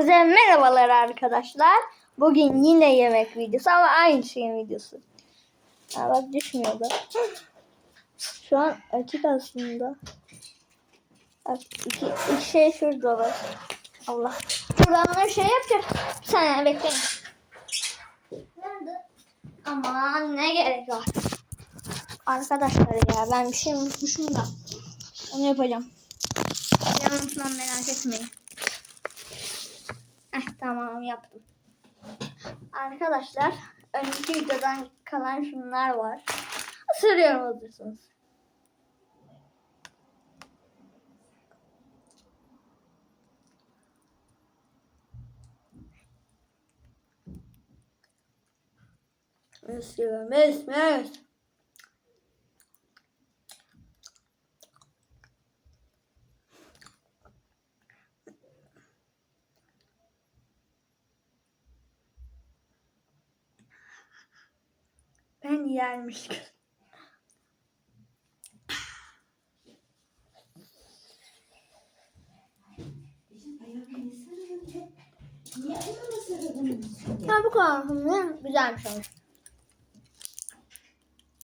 Size merhabalar arkadaşlar. Bugün yine yemek videosu ama aynı şeyin videosu. Ha, bak düşmüyordu. Şu an açık aslında. Bak iki, iki şey şurada var. Allah. Buradan şey yapacak. Bir saniye bekleyin. Nerede? Aman ne gerek var. Arkadaşlar ya ben bir şey unutmuşum da. Onu yapacağım. Yanlışından merak etmeyin. Heh, tamam yaptım. Arkadaşlar önceki videodan kalan şunlar var. Isırıyorum hazırsanız. Mis gibi mis mis. Ben yermiş. Ya bu kadar ne? Güzelmiş ama.